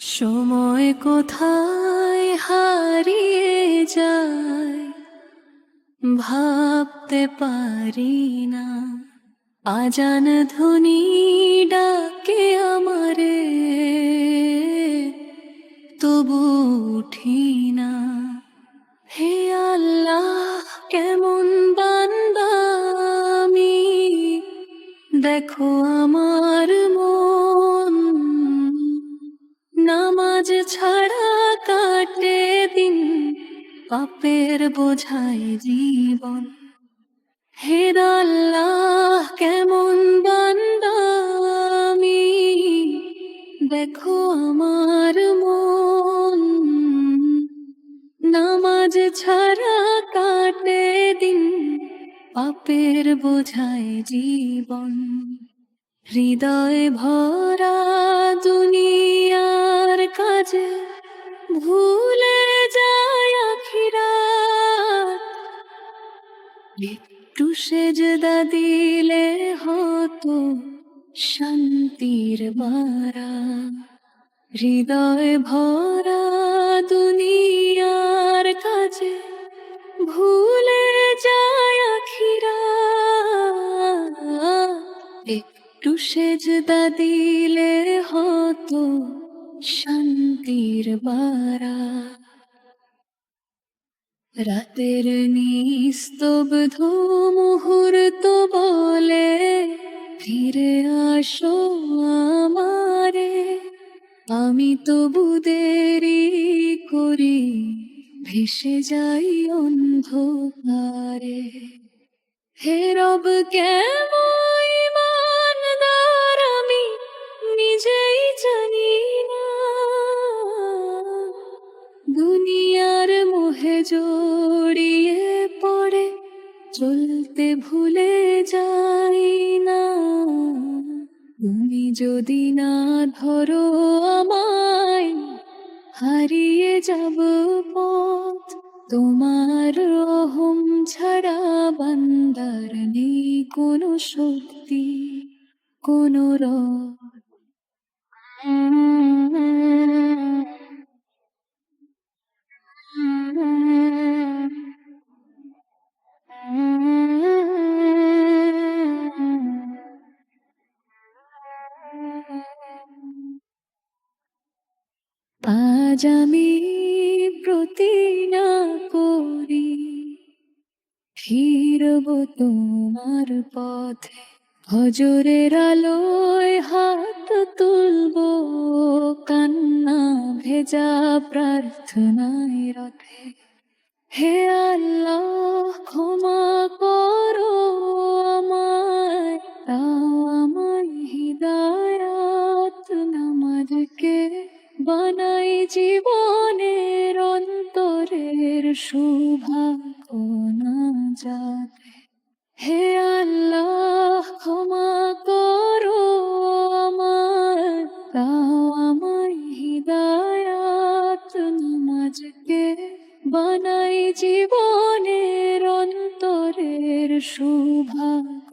সময় কোথায় হারিয়ে যায় ভাবতে পারি না। আজান ধ্বনি দেখো আমার মন। নামাজ ছাড়া কাটে দিন, পাপের বোঝায় জীবন। হে আল্লাহ, কেমন বান্দা আমি দেখো আমার মন। নামাজ ছাড়া কাটে দিন, পাপের বোঝায় জীবন। হৃদয় ভরা দুনিয়ার কাজে ভুলে যায় আখিরাত। একটু সেজদা দিলে হতো শান্তির বারা। হৃদয় ভরা দুনিয়ার কাজে ভুলে একটু সেজদা দিলে হতো শান্তির বারা। রাতের নিস্তব্ধ মুহূর্ত বলে, ফিরে আসো আমারে, আমি তবু দেরি করি, ভেসে যাই অন্ধকারে। হে রব, কেমন চলতে ভুলে যাই না। তুমি যদি না ধরো আমায়, হারিয়ে যাব পথ। তোমার রহম ছাড়া বান্দার নেই কোনো শক্তি, কোনো রথ আজ আমি প্রতিনা করি, ফিরব তোমার পথে। হজরের আলোয় হাত তুলব, কান্না ভেজা প্রার্থনায় রথে। হে আল্লাহ, ক্ষমা করো আমায় তাও আমায় হৃদয়াত নামাজকে। বানাই জীবনের অন্তরের সৌভাগ্য না হে আল্লাহ, ক্ষমা করো আমার, দাও আমার হৃদায়াত, নামাজকে বানাই জীবনের অন্তরের সৌভাগ্য